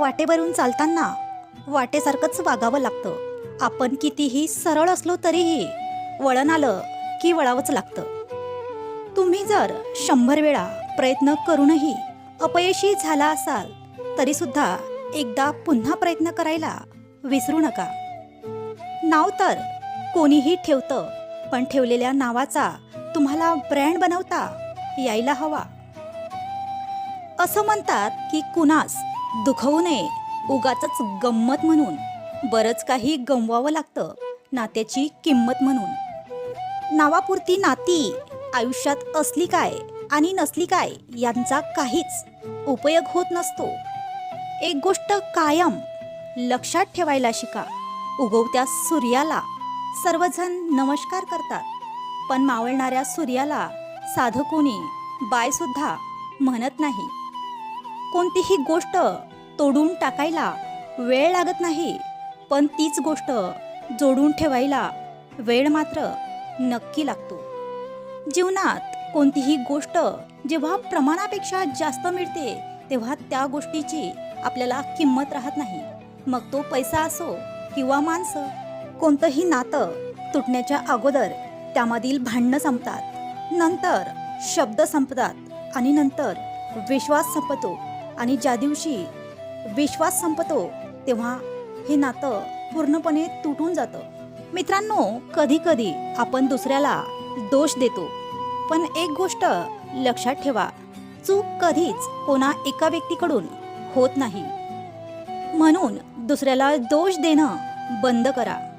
वाटेवरून चालताना वाटेसारखंच वागावं लागतं. आपण कितीही सरळ असलो तरीही वळण आलं की वळावंच लागतं. तुम्ही जर शंभर वेळा प्रयत्न करूनही अपयशी झाला असाल तरीसुद्धा एकदा पुन्हा प्रयत्न करायला विसरू नका. नाव तर कोणीही ठेवतं पण ठेवलेल्या नावाचा तुम्हाला ब्रँड बनवता यायला हवा. असं म्हणतात की कुणास दुखवू नये. उगाच गंमत म्हणून. बरंच काही गमवावं लागतं. नात्याची किंमत म्हणून. नावापुरती नाती आयुष्यात असली काय आणि नसली काय यांचा काहीच उपयोग होत नसतो. एक गोष्ट कायम लक्षात ठेवायला शिका. उगवत्या सूर्याला सर्वजण नमस्कार करतात. पण मावळणाऱ्या सूर्याला साधं कोणी बायसुद्धा म्हणत नाही. कोणतीही गोष्ट तोडून टाकायला वेळ लागत नाही पण तीच गोष्ट जोडून ठेवायला वेळ मात्र नक्की लागतो. जीवनात कोणतीही गोष्ट जेव्हा प्रमाणापेक्षा जास्त मिळते तेव्हा त्या गोष्टीची आपल्याला किंमत राहत नाही. मग तो पैसा असो किंवा माणसं कोणतंही नातं तुटण्याच्या अगोदर त्यामधील भांडणं संपतात. नंतर शब्द संपतात आणि नंतर विश्वास संपतो. आणि ज्या दिवशी विश्वास संपतो तेव्हा हे नातं पूर्णपणे तुटून जातं. मित्रांनो कधी कधी आपण दुसऱ्याला दोष देतो. पण एक गोष्ट लक्षात ठेवा चूक कधीच कोणा एका व्यक्तीकडून होत नाही. म्हणून दुसऱ्याला दोष देणं बंद करा.